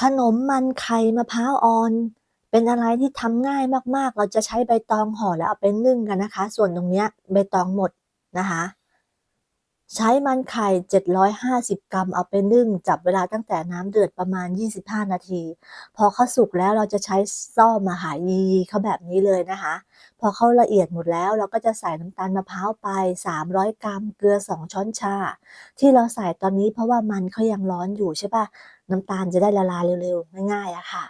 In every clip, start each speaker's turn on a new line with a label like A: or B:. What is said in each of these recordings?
A: ขนมมันไข่มะพร้าวอ่อน เป็นอะไรที่ทำง่ายมากๆ เราจะใช้ใบตองห่อแล้วเอาไปนึ่งกันนะคะ ส่วนตรงเนี้ยใบตองหมดนะคะ ใช้มันไข่ 750 กรัมเอาไปนึ่ง จับเวลาตั้งแต่น้ำเดือดประมาณ 25 นาที พอเขาสุกแล้วเราจะใช้ซ่อมอะค่ะยีเขาแบบนี้เลยนะคะ พอเขาละเอียดหมดแล้วเราก็จะใส่น้ำตาลมะพร้าวไป 300 กรัม เกลือ 2 ช้อนชา ที่เราใส่ตอนนี้เพราะว่ามันเขายังร้อนอยู่ใช่ปล่าน้ำตาลจะได้ละลายเร็วๆ ง่ายๆอะค่ะ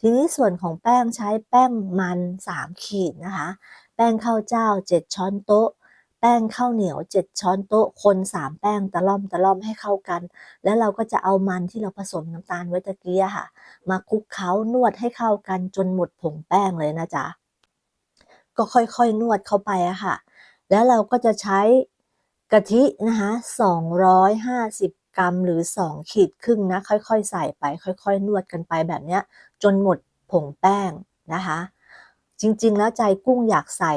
A: ทีนี้ส่วนของแป้งใช้แป้งมัน 3 ขีดนะคะ แป้งข้าวเจ้า 7 ช้อนโต๊ะ แป้งข้าวเหนียว 7 ช้อนโต๊ะคน 3 แป้งตะล่อมๆให้เข้ากัน แล้วเราก็จะเอามันที่เราผสมน้ำตาลไว้ตะเกี้อะค่ะ มาคลุกเคล้านวดให้เข้ากันจนหมดผงแป้งเลยนะจ๊ะก็ค่อยๆนวดเข้าไปอะค่ะ แล้วเราก็จะใช้กะทินะคะ250 กรัมหรือ 2 ขีดครึ่งนะ ค่อยๆ ใส่ไป ค่อยๆ นวดกันไปแบบเนี้ย จนหมดผงแป้งนะคะ จริงๆ แล้วใจกุ้งอยากใส่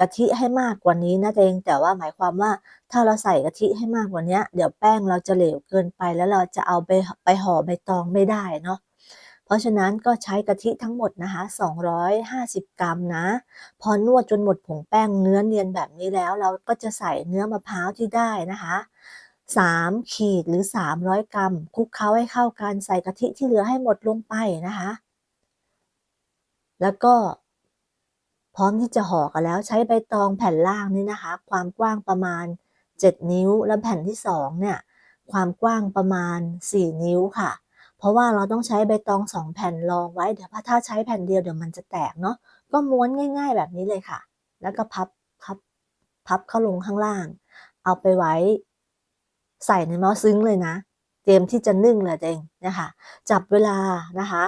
A: กะทิให้มากกว่านี้นะตัวเองแต่ว่าหมายความว่าถ้าเราใส่กะทิให้มากกว่านี้เดี๋ยวแป้งเราจะเหลวเกินไปแล้วเราจะเอาไปหไปห่อใบตองไม่ได้เนาะเพราะฉะนั้นก็ใช้กะทิทั้งหมดนะคะ 250 กรัมนะ พอนวดจนหมดผงแป้งเนื้อเนียนแบบนี้แล้ว เราก็จะใส่เนื้อมะพร้าวที่ได้นะคะ3ขีดหรือ 300 กรัมคลุกเคล้าให้เข้ากันใส่กะทิที่เหลือให้หมดลงไปนะคะ แล้วก็ ร้อมที่จะห่อกันแล้วใช้ใบตองแผ่นล่างนี่นะคะ ความกว้างประมาณ 7 นิ้ว แล้วแผ่นที่2เนี่ยความกว้างประมาณ 4 นิ้วค่ะ เพราะว่าเราต้องใช้ใบตอง2แผ่นรองไว้เดี๋ยวถ้าใช้แผ่นเดียวเดี๋ยวมันจะแตกเนาะก็ม้วนง่าย ๆ แบบนี้เลยค่ะ แล้วก็พับพับพับเข้าลงข้างล่าง เอาไปไว้ใส่ในหม้อซึ้งเลยนะ เตรียมที่จะนึ่งเลยเองนี่ยค่ะจับเวลานะคะ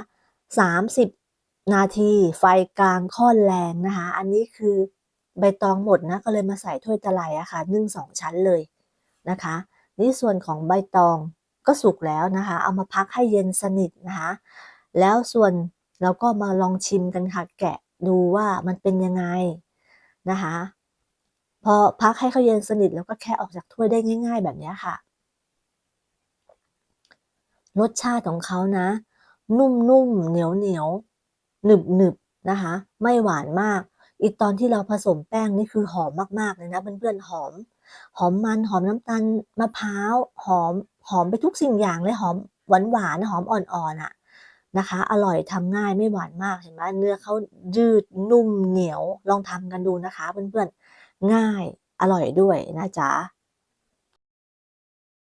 A: 30 นาทีไฟกลางค่อนแรงนะคะ อันนี้คือใบตองหมดนะก็เลยมาใส่ถ้วยตะไลอะค่ะนึ่ง2ชั้นเลยนะคะ นี่ส่วนของใบตองก็สุกแล้วนะคะ เอามาพักให้เย็นสนิทนะคะ แล้วส่วนเราก็มาลองชิมกันค่ะแกะดูว่ามันเป็นยังไงนะคะ พอพักให้เขาเย็นสนิทแล้วก็แคะออกจากถ้วยได้ง่าย ๆ แบบนี้ค่ะ รสชาติของเขานะ นุ่มๆเหนียวๆ หนึบๆนะคะ ไม่หวานมาก อีกตอนที่เราผสมแป้งนี่คือหอมมากๆเลยนะเพื่อนๆหอม หอมมันหอมน้ำตาลมะพร้าวหอมหอมไปทุกสิ่งอย่างเลยหอมหวานๆหอมอ่อนๆอะนะคะ อร่อยทำง่ายไม่หวานมากเห็นไหมเนื้อเขายืดนุ่มเหนียวลองทำกันดูนะคะ เพื่อนๆง่ายอร่อยด้วยนะจ๊ะ